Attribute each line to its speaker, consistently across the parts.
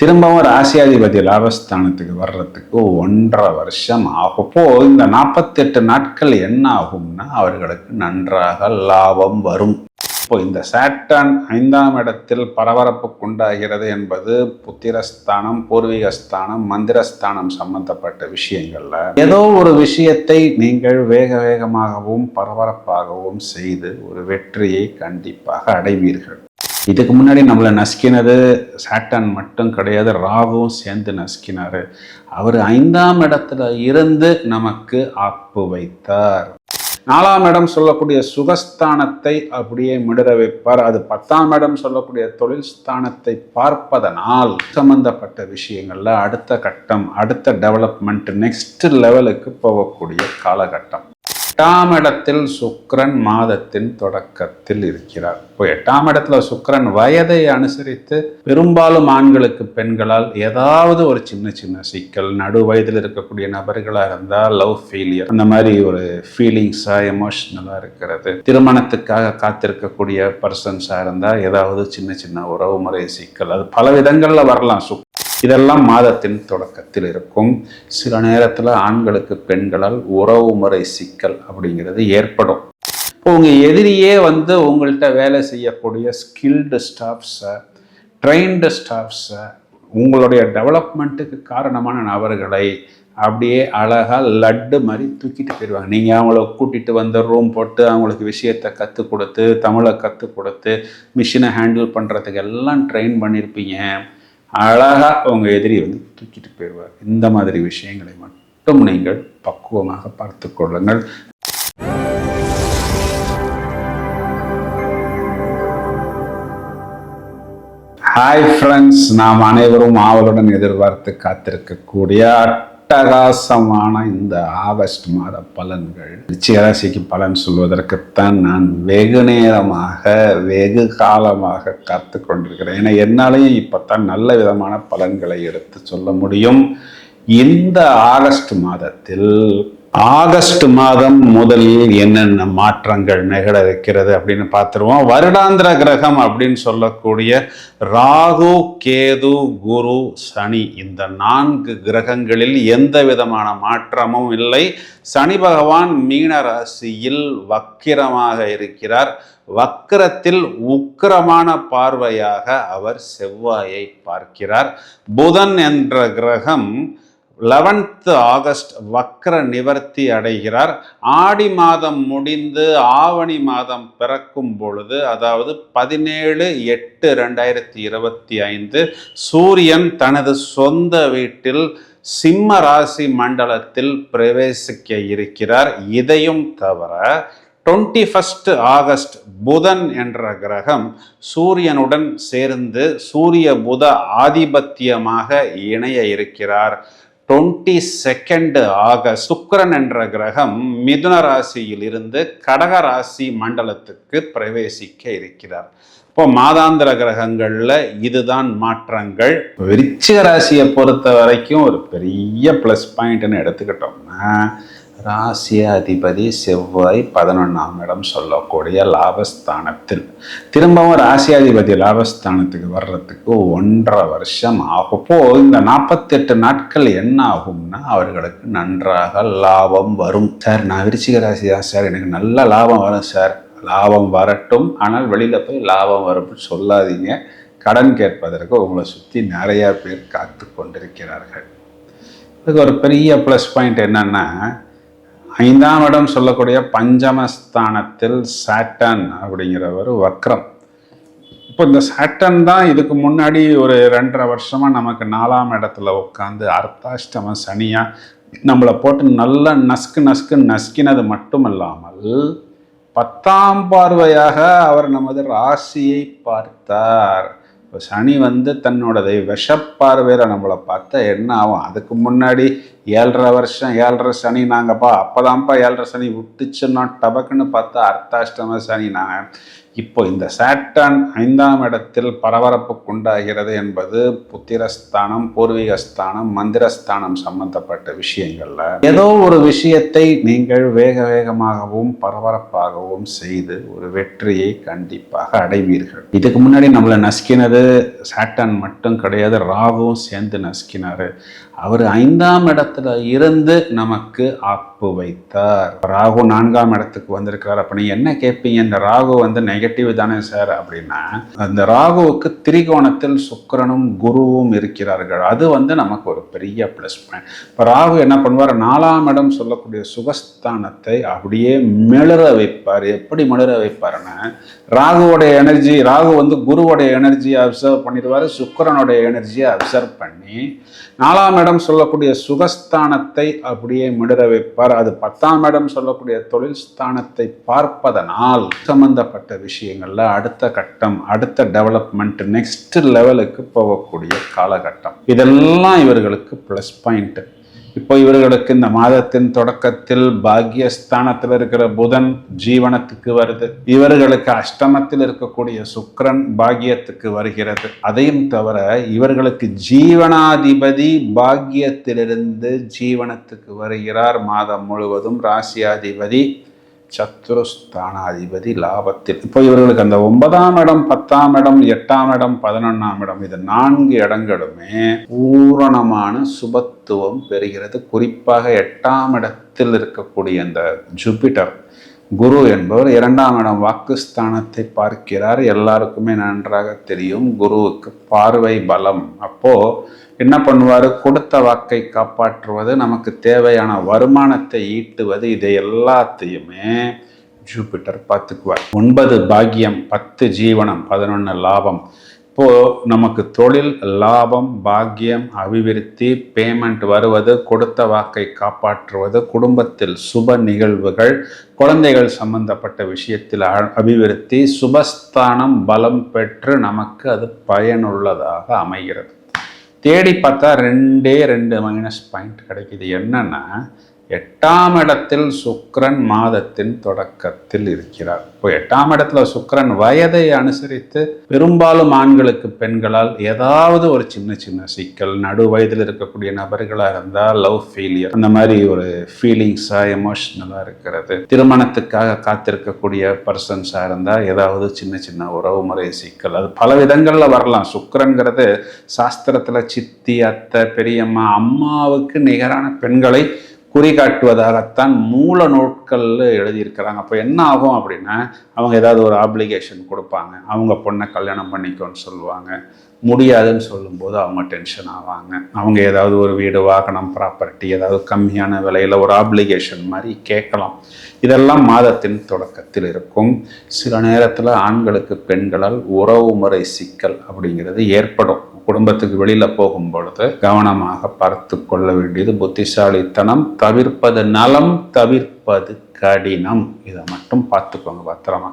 Speaker 1: திரும்பவும் ராசியாதிபதி லாபஸ்தானத்துக்கு வர்றதுக்கு ஒன்றரை வருஷம் ஆகும். அப்போ இந்த நாற்பத்தெட்டு நாட்கள் என்ன ஆகும்னா அவர்களுக்கு நன்றாக லாபம் வரும். இப்போ இந்த சாட்டான் ஐந்தாம் இடத்தில் பரபரப்புக்கு உண்டாகிறது என்பது புத்திரஸ்தானம் பூர்வீகஸ்தானம் மந்திரஸ்தானம் சம்பந்தப்பட்ட விஷயங்கள்ல. ஏதோ ஒரு விஷயத்தை நீங்கள் வேக வேகமாகவும் பரபரப்பாகவும் செய்து ஒரு வெற்றியை கண்டிப்பாக அடைவீர்கள். இதுக்கு முன்னாடி நம்மளை நசுக்கினது சாட்டான் மட்டும் கிடையாது ராகுவும் சேர்ந்து நசுக்கினார். அவர் ஐந்தாம் இடத்துல இருந்து நமக்கு ஆப்பு வைத்தார். நாலாம் இடம் சொல்லக்கூடிய சுகஸ்தானத்தை அப்படியே மிடற வைப்பார். அது பத்தாம் இடம் சொல்லக்கூடிய தொழில் ஸ்தானத்தை பார்ப்பதனால் சம்பந்தப்பட்ட விஷயங்கள்ல அடுத்த கட்டம் அடுத்த டெவலப்மெண்ட் நெக்ஸ்ட் லெவலுக்கு போகக்கூடிய காலகட்டம். எட்டாம் இடத்தில் சுக்ரன் மாதத்தின் தொடக்கத்தில் இருக்கிறார். இப்போ எட்டாம் இடத்துல சுக்ரன் வயதை அனுசரித்து பெரும்பாலும் ஆண்களுக்கு பெண்களால் ஏதாவது ஒரு சின்ன சின்ன சிக்கல் நடு வயதில் இருக்கக்கூடிய நபர்களாக இருந்தால் லவ் ஃபெயிலியர் அந்த மாதிரி ஒரு ஃபீலிங்ஸா எமோஷனலா இருக்கிறது. திருமணத்துக்காக காத்திருக்கக்கூடிய பர்சன்ஸா இருந்தால் ஏதாவது சின்ன சின்ன உறவு முறை சிக்கல் அது பல விதங்கள்ல வரலாம். சுக் இதெல்லாம் மாதத்தின் தொடக்கத்தில் இருக்கும். சில நேரத்தில் ஆண்களுக்கு பெண்களால் உறவு முறை சிக்கல் அப்படிங்கிறது ஏற்படும். இப்போ உங்கள் எதிரியே வந்து உங்கள்கிட்ட வேலை செய்யக்கூடிய ஸ்கில்டு ஸ்டாஃப்ஸை ட்ரெயின்டு ஸ்டாஃப்ஸை உங்களுடைய டெவலப்மெண்ட்டுக்கு காரணமான நபர்களை அப்படியே அழகாக லட்டு மாதிரி தூக்கிட்டு போயிடுவாங்க நீங்கள் அவங்கள கூட்டிகிட்டு வந்து ரூம் போட்டு அவங்களுக்கு விஷயத்தை கற்றுக் கொடுத்து தமிழை கற்றுக் கொடுத்து மிஷினை ஹேண்டில் பண்ணுறதுக்கு எல்லாம் ட்ரெயின் பண்ணியிருப்பீங்க அழகாக உங்கள் எதிரி வந்து தூக்கிட்டு போயிடுவார். இந்த மாதிரி விஷயங்களை மட்டும் நீங்கள் பக்குவமாக பார்த்து கொள்ளுங்கள். ஹாய் ஃப்ரெண்ட்ஸ் நாம் அனைவரும் ஆவலுடன் எதிர்பார்த்து காத்திருக்கக்கூடிய அட்டகாசமான இந்த ஆகஸ்ட் மாத பலன்கள் ராசிக்கு பலன் சொல்வதற்குத்தான் நான் வெகு நேரமாக வெகு காலமாக காத்து கொண்டிருக்கிறேன். ஏன்னா என்னாலையும் இப்போத்தான் நல்ல விதமான பலன்களை எடுத்து சொல்ல முடியும். இந்த ஆகஸ்ட் மாதத்தில் ஆகஸ்ட் மாதம் முதலில் என்னென்ன மாற்றங்கள் நிகழ இருக்கிறது அப்படின்னு பார்த்துருவோம். வருடாந்திர கிரகம் அப்படின்னு சொல்லக்கூடிய ராகு கேது குரு சனி இந்த நான்கு கிரகங்களில் எந்த விதமான மாற்றமும் இல்லை. சனி பகவான் மீன ராசியில் வக்கிரமாக இருக்கிறார். வக்கிரத்தில் உக்கிரமான பார்வையாக அவர் செவ்வாயை பார்க்கிறார். புதன் என்ற கிரகம் லெவன்த் ஆகஸ்ட் வக்ர நிவர்த்தி அடைகிறார். ஆடி மாதம் முடிந்து ஆவணி மாதம் பிறக்கும் பொழுது அதாவது பதினேழு எட்டு ரெண்டாயிரத்தி இருபத்தி ஐந்து சூரியன் தனது சொந்த வீட்டில் சிம்ம ராசி மண்டலத்தில் பிரவேசிக்க இருக்கிறார். இதையும் தவிர டுவெண்ட்டி ஃபஸ்ட் ஆகஸ்ட் புதன் என்ற கிரகம் சூரியனுடன் சேர்ந்து சூரிய புத ஆதிபத்தியமாக இணைய இருக்கிறார். டுவெண்ட்டி செகண்ட் ஆகஸ்ட் சுக்கரன் என்ற கிரகம் மிதுன ராசியில் இருந்து கடக ராசி மண்டலத்துக்கு பிரவேசிக்க இருக்கிறார். இப்போ மாதாந்திர கிரகங்களில் இதுதான் மாற்றங்கள். விருச்சிக ராசியை பொறுத்த வரைக்கும் ஒரு பெரிய ப்ளஸ் பாயிண்ட்னு எடுத்துக்கிட்டோம்னா ராசிய அதிபதி செவ்வாய் பதினொன்றாம் இடம் சொல்லக்கூடிய லாபஸ்தானத்தில். திரும்பவும் ராசியாதிபதி லாபஸ்தானத்துக்கு வர்றதுக்கு ஒன்றரை வருஷம் ஆகும். இப்போ இந்த நாற்பத்தெட்டு நாட்கள் என்ன ஆகும்னா அவர்களுக்கு நன்றாக லாபம் வரும். சார் நான் விருச்சிக ராசியா சார். எனக்கு நல்ல லாபம் வரும் சார். லாபம் வரட்டும். ஆனால் வெளியில் போய் லாபம் வரும்னு சொல்லாதீங்க. கடன் கேட்பதற்கு உங்களை சுற்றி நிறையா பேர் காத்து கொண்டிருக்கிறார்கள். இதுக்கு ஒரு பெரிய ப்ளஸ் பாயிண்ட் என்னன்னா ஐந்தாம் இடம் சொல்லக்கூடிய பஞ்சமஸ்தானத்தில் சாட்டன் அப்படிங்கிறவர் வக்ரம். இப்போ இந்த சாட்டன் தான் இதுக்கு முன்னாடி ஒரு ரெண்டரை வருஷமா நமக்கு நாலாம் இடத்துல உட்காந்து அர்த்தாஷ்டம சனியா நம்மளை போட்டு நல்லா நஸ்கு நஸ்கு நஸ்கினது மட்டும் இல்லாமல் பத்தாம் பார்வையாக அவர் நமது ராசியை பார்த்தார். இப்போ சனி வந்து தன்னோடதை விஷப்பார்வையில் நம்மளை பார்த்தா என்ன ஆகும்? அதுக்கு முன்னாடி ஏழரை வருஷம் ஏழரை சனி நாங்கப்பா அப்போதான்ப்பா ஏழரை சனி விட்டுச்சுன்னா டபக்குன்னு பார்த்தா அர்த்தாஷ்டம சனி நாங்கள் இப்போ இந்த சாட்டர்ன் ஐந்தாம் இடத்தில் பரபரப்புக்கு உண்டாகிறது என்பது புத்திரஸ்தானம் பூர்வீகஸ்தானம் மந்திரஸ்தானம் சம்பந்தப்பட்ட விஷயங்கள்ல. ஏதோ ஒரு விஷயத்தை நீங்கள் வேக வேகமாகவும் பரபரப்பாகவும் செய்து ஒரு வெற்றியை கண்டிப்பாக அடைவீர்கள். இதுக்கு முன்னாடி நம்மளை நசுக்கினது சாட்டன் மட்டும் கிடையாது ராகுவும் சேர்ந்து நசுக்கினாரு. அவர் ஐந்தாம் இடத்துல இருந்து நமக்கு அப்பு வைத்தார். ராகு நான்காம் இடத்துக்கு வந்திருக்கிறார். அப்ப என்ன கேட்பீங்க? இந்த ராகு வந்து நெகட்டிவ் தானே சார் அப்படின்னா அந்த ராகுவுக்கு திரிகோணத்தில் சுக்கரனும் குருவும் இருக்கிறார்கள். அது வந்து நமக்கு ஒரு பெரிய ப்ளஸ் பாயிண்ட் இப்போ ராகு என்ன பண்ணுவார்? நாலாம் இடம் சொல்லக்கூடிய சுகஸ்தானத்தை அப்படியே மிளற வைப்பார். எப்படி மிளற வைப்பாருன்னா ராகுவோடைய எனர்ஜி ராகு வந்து குருவோடைய எனர்ஜியை அப்சர்வ் பண்ணிடுவார். சுக்கரனுடைய எனர்ஜியை அப்சர்வ் பண்ணி நாலாம் இடம் சொல்லக்கூடிய சுகஸ்தானத்தை அப்படியே மிடற வைப்பார். அது பத்தாம் இடம் சொல்லக்கூடிய தொழில் ஸ்தானத்தை பார்ப்பதனால் சம்பந்தப்பட்ட விஷயங்கள்ல அடுத்த கட்டம் அடுத்த டெவலப்மெண்ட் நெக்ஸ்ட் லெவலுக்கு போகக்கூடிய காலகட்டம். இதெல்லாம் இவர்களுக்கு ப்ளஸ் பாயிண்ட் இப்போ இவர்களுக்கு இந்த மாதத்தின் தொடக்கத்தில் பாக்யஸ்தானத்தில் இருக்கிற புதன் ஜீவனத்துக்கு வருது. இவர்களுக்கு அஷ்டமத்தில் இருக்கக்கூடிய சுக்கரன் பாக்யத்துக்கு வருகிறது. அதையும் தவிர இவர்களுக்கு ஜீவனாதிபதி பாக்யத்திலிருந்து ஜீவனத்துக்கு வருகிறார். மாதம் முழுவதும் ராசியாதிபதி. சத்துருஸ்தானாதிபதி லாபத்தில். இப்போ இவர்களுக்கு அந்த ஒன்பதாம் இடம் பத்தாம் இடம் எட்டாம் இடம் பதினொன்றாம் இடம் இது நான்கு இடங்களுமே பூரணமான சுபத்துவம் பெறுகிறது. குறிப்பாக எட்டாம் இடத்தில் இருக்கக்கூடிய அந்த ஜூபிட்டர் குரு என்பவர் இரண்டாம் இடம் வாக்குஸ்தானத்தை பார்க்கிறார். எல்லாருக்குமே நன்றாக தெரியும். குருவுக்கு பார்வை பலம். அப்போ என்ன பண்ணுவார்? கொடுத்த வாக்கை காப்பாற்றுவது நமக்கு தேவையான வருமானத்தை ஈட்டுவது இதை எல்லாத்தையுமே ஜூபிட்டர் பார்த்துக்குவார். ஒன்பது பாக்கியம் பத்து ஜீவனம் பதினொன்று லாபம். இப்போது நமக்கு தொழில் லாபம் பாக்கியம் அபிவிருத்தி பேமெண்ட் வருவது கொடுத்த வாக்கை காப்பாற்றுவது குடும்பத்தில் சுப நிகழ்வுகள் குழந்தைகள் சம்பந்தப்பட்ட விஷயத்தில் அ- அபிவிருத்தி சுபஸ்தானம் பலம் பெற்று நமக்கு அது பயனுள்ளதாக அமைகிறது. தேடி பார்த்தா ரெண்டே ரெண்டு மைனஸ் பாயிண்ட் கிடைக்குது. என்னன்னா எட்டாம் இடத்தில் சுக்ரன் மாதத்தின் தொடக்கத்தில் இருக்கிறார். இப்போ எட்டாம் இடத்துல சுக்ரன் வயதை அனுசரித்து பெரும்பாலும் ஆண்களுக்கு பெண்களால் ஏதாவது ஒரு சின்ன சின்ன சிக்கல் நடு வயதில் இருக்கக்கூடிய நபர்களாக இருந்தால் லவ் ஃபெயிலியர் அந்த மாதிரி ஒரு ஃபீலிங்ஸாக எமோஷ்னலாக இருக்கிறது. திருமணத்துக்காக காத்திருக்கக்கூடிய பர்சன்ஸாக இருந்தால் ஏதாவது சின்ன சின்ன உறவு முறை சிக்கல். அது பல விதங்களில் வரலாம். சுக்ரன்கிறது சாஸ்திரத்தில் சித்தி அத்தை பெரியம்மா அம்மாவுக்கு நிகரான பெண்களை குறிகாட்டுவதாகத்தான் மூல நோட்களில் எழுதியிருக்கிறாங்க. அப்போ என்ன ஆகும் அப்படின்னா அவங்க ஏதாவது ஒரு ஆப்ளிகேஷன் கொடுப்பாங்க. அவங்க பொண்ணை கல்யாணம் பண்ணிக்கோன்னு சொல்லுவாங்க. முடியாதுன்னு சொல்லும்போது அவங்க டென்ஷன் ஆவாங்க. அவங்க ஏதாவது ஒரு வீடு வாகனம் ப்ராப்பர்ட்டி ஏதாவது கம்மியான விலையில் ஒரு ஆப்ளிகேஷன் மாதிரி கேட்கலாம். இதெல்லாம் மாதத்தின் தொடக்கத்தில் இருக்கும். சில நேரத்தில் ஆண்களுக்கு பெண்களால் உறவு முறை சிக்கல் அப்படிங்கிறது ஏற்படும். குடும்பத்துக்கு வெளியில் போகும் பொழுது கவனமாக பார்த்து கொள்ள வேண்டியது புத்திசாலித்தனம் தவிர்ப்பது நலம் தவிர்ப்பது கடினம். இதை மட்டும் பார்த்துக்கோங்க பத்திரமா.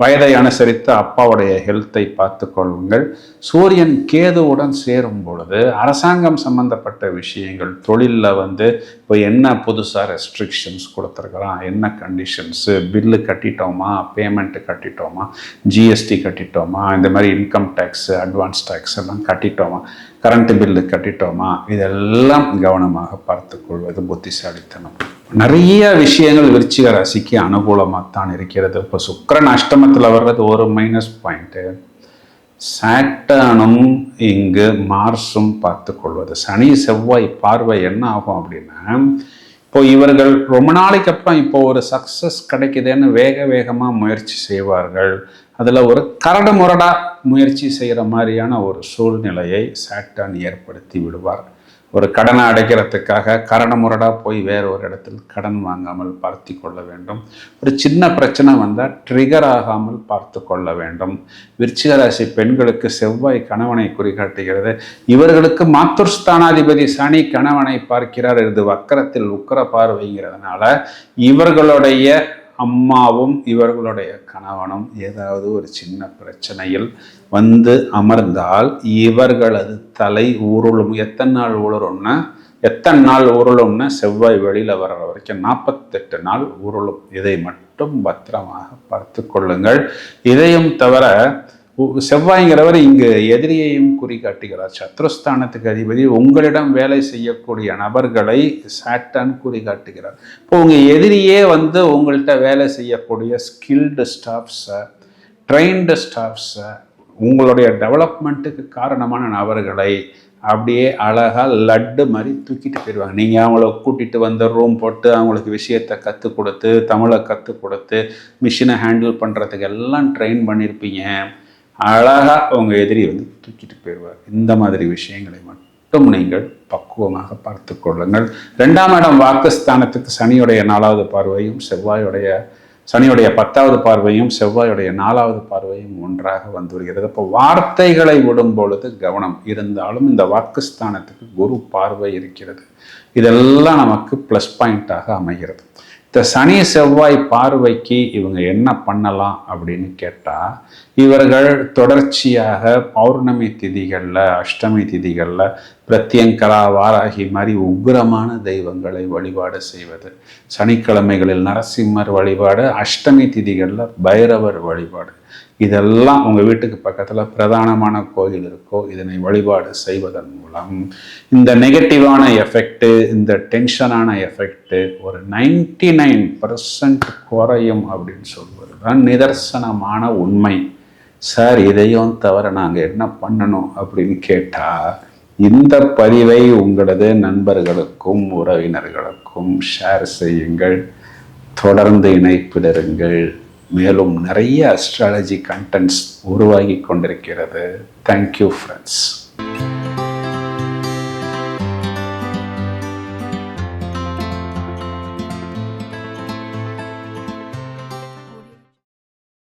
Speaker 1: வயதை அனுசரித்து அப்பாவுடைய ஹெல்த்தை பார்த்து கொள்ளுங்கள். சூரியன் கேதுவுடன் சேரும் பொழுது அரசாங்கம் சம்பந்தப்பட்ட விஷயங்கள் தொழிலில் வந்து இப்போ என்ன புதுசாக ரெஸ்ட்ரிக்ஷன்ஸ் கொடுத்துருக்குறான் என்ன கண்டிஷன்ஸு பில்லு கட்டிட்டோமா பேமெண்ட்டு கட்டிட்டோமா ஜிஎஸ்டி கட்டிட்டோமா இந்த மாதிரி இன்கம் டேக்ஸு அட்வான்ஸ் டேக்ஸ் எல்லாம் கட்டிட்டோமா கரண்ட் பில்லு கட்டிட்டோமா? இதெல்லாம் கவனமாக பார்த்துக்கொள்வது புத்திசாலித்தனம். நிறைய விஷயங்கள் விருச்சிக ராசிக்கு அனுகூலமாகத்தான் இருக்கிறது. இப்போ சுக்கரன் அஷ்டமத்தில் வர்றது ஒரு மைனஸ் பாயிண்ட்டு சாட்டனும் இங்கு மார்ஸும் பார்த்து கொள்வது. சனி செவ்வாய் பார்வை என்ன ஆகும் அப்படின்னா இப்போ இவர்கள் ரொம்ப நாளைக்கு அப்புறம் இப்போ ஒரு சக்ஸஸ் கிடைக்குதுன்னு வேக வேகமாக முயற்சி செய்வார்கள். அதில் ஒரு கரடு முரடா முயற்சி செய்கிற மாதிரியான ஒரு சூழ்நிலையை சாட்டான் ஏற்படுத்தி விடுவார். ஒரு கடனை அடைக்கிறதுக்காக கரடு முரடா போய் வேறு ஒரு இடத்தில் கடன் வாங்காமல் பார்த்து கொள்ள வேண்டும். ஒரு சின்ன பிரச்சனை வந்தால் ட்ரிகர் ஆகாமல் பார்த்து கொள்ள வேண்டும். விருச்சிகராசி பெண்களுக்கு செவ்வாய் கணவனை குறிகாட்டுகிறது. இவர்களுக்கு மாத்துர்ஸ்தானாதிபதி சனி கணவனை பார்க்கிறார். இது வக்கரத்தில் உக்கர பார்வைங்கிறதுனால இவர்களுடைய அம்மாவும் இவர்களுடைய கணவனும் ஏதாவது ஒரு சின்ன பிரச்சனையில் வந்து அமர்ந்தால் இவர்களது தலை ஊருளும். எத்தனை நாள் உருளும்னா எத்தனை நாள் உருளும்னா செவ்வாய் வெளியில் வர்ற வரைக்கும் நாற்பத்தெட்டு நாள் உருளும் இதை மட்டும் பத்திரமாக பார்த்து கொள்ளுங்கள். இதையும் தவிர செவ்வாய்ங்கிறவர் இங்கு எதிரியையும் குறி காட்டுகிறார் சத்ருஸ்தானத்துக்கு அதிபதி உங்களிடம் வேலை செய்யக்கூடிய நபர்களை சாட்டன் குறி காட்டுகிறார் இப்போ உங்கள் எதிரியே வந்து உங்கள்கிட்ட வேலை செய்யக்கூடிய ஸ்கில்டு ஸ்டாஃப்ஸை ட்ரெயின்டு ஸ்டாஃப்ஸை உங்களுடைய டெவலப்மெண்ட்டுக்கு காரணமான நபர்களை அப்படியே அழகாக லட்டு மாதிரி தூக்கிட்டு போயிடுவாங்க நீங்கள் அவங்கள கூட்டிகிட்டு வந்து ரூம் போட்டு அவங்களுக்கு விஷயத்தை கற்றுக் கொடுத்து தமிழை கற்றுக் கொடுத்து மிஷினை ஹேண்டில் பண்ணுறதுக்கு எல்லாம் ட்ரெயின் பண்ணியிருப்பீங்க அழகாக உங்கள் எதிரி வந்து தூக்கிட்டு போயிடுவார். இந்த மாதிரி விஷயங்களை மட்டும் நீங்கள் பக்குவமாக பார்த்து கொள்ளுங்கள். ரெண்டாம் இடம் வாக்குஸ்தானத்துக்கு சனியுடைய நாலாவது பார்வையும் செவ்வாயுடைய சனியுடைய பத்தாவது பார்வையும் செவ்வாயுடைய நாலாவது பார்வையும் ஒன்றாக வந்து வருகிறது அப்போ வார்த்தைகளை விடும் பொழுது கவனம் இருந்தாலும் இந்த வாக்குஸ்தானத்துக்கு குரு பார்வை இருக்கிறது. இதெல்லாம் நமக்கு ப்ளஸ் பாயிண்டாக அமைகிறது. இந்த சனி செவ்வாய் பார்வைக்கு இவங்க என்ன பண்ணலாம் அப்படின்னு கேட்டால் இவர்கள் தொடர்ச்சியாக பௌர்ணமி திதிகளில் அஷ்டமி திதிகளில் பிரத்யங்கரா வாராகி மாதிரி உக்கிரமான தெய்வங்களை வழிபாடு செய்வது. சனிக்கிழமைகளில் நரசிம்மர் வழிபாடு அஷ்டமி திதிகளில் பைரவர் வழிபாடு. இதெல்லாம் உங்கள் வீட்டுக்கு பக்கத்தில் பிரதானமான கோயில் இருக்கோ இதனை வழிபாடு செய்வதன் மூலம். இந்த நெகட்டிவான எஃபெக்ட்டு இந்த டென்ஷனான எஃபெக்ட்டு ஒரு நைன்டி நைன் பர்சன்ட் குறையும் அப்படின்னு சொல்வது தான் நிதர்சனமான உண்மை. சார் இதையும் தவிர நாங்கள் என்ன பண்ணணும் அப்படின்னு கேட்டால் இந்த பதிவை உங்களது நண்பர்களுக்கும் உறவினர்களுக்கும் ஷேர் செய்யுங்கள். தொடர்ந்து இணைப்பிடருங்கள் மேலும் நிறைய அஸ்ட்ராலஜி கண்டென்ட்ஸ் உருவாகி கொண்டிருக்கிறது. Thank you friends